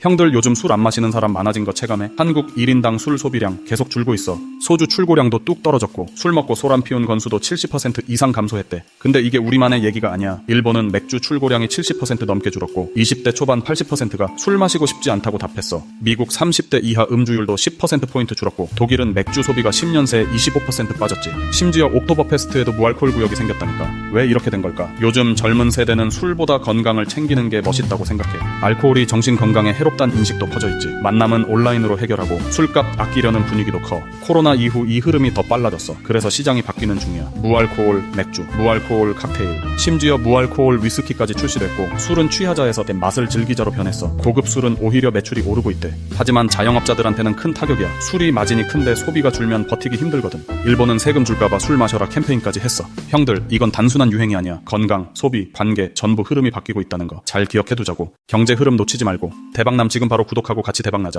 형들 요즘 술 안 마시는 사람 많아진 거 체감해? 한국 1인당 술 소비량 계속 줄고 있어. 소주 출고량도 뚝 떨어졌고 술 먹고 소란 피운 건수도 70% 이상 감소했대. 근데 이게 우리만의 얘기가 아니야. 일본은 맥주 출고량이 70% 넘게 줄었고 20대 초반 80%가 술 마시고 싶지 않다고 답했어. 미국 30대 이하 음주율도 10%포인트 줄었고 독일은 맥주 소비가 10년 새에 25% 빠졌지. 심지어 옥토버 페스트에도 무알콜 구역이 생겼다니까. 왜 이렇게 된 걸까? 요즘 젊은 세대는 술보다 건강을 챙기는 게 멋있다고 생각해. 알코올이 정신 건강에 해롭다는 인식도 퍼져 있지. 만남은 온라인으로 해결하고 술값 아끼려는 분위기도 커. 코로나 이후 이 흐름이 더 빨라졌어. 그래서 시장이 바뀌는 중이야. 무알코올 맥주, 무알코올 칵테일, 심지어 무알코올 위스키까지 출시됐고 술은 취하자에서 내 맛을 즐기자로 변했어. 고급 술은 오히려 매출이 오르고 있대. 하지만 자영업자들한테는 큰 타격이야. 술이 마진이 큰데 소비가 줄면 버티기 힘들거든. 일본은 세금 줄까봐 술 마셔라 캠페인까지 했어. 형들, 이건 단순한 유행이 아니야. 건강, 소비, 관계, 전부 흐름이 바뀌고 있다는 거 잘 기억해두자고. 경제 흐름 놓치지 말고. 대박남 지금 바로 구독하고 같이 대박나자.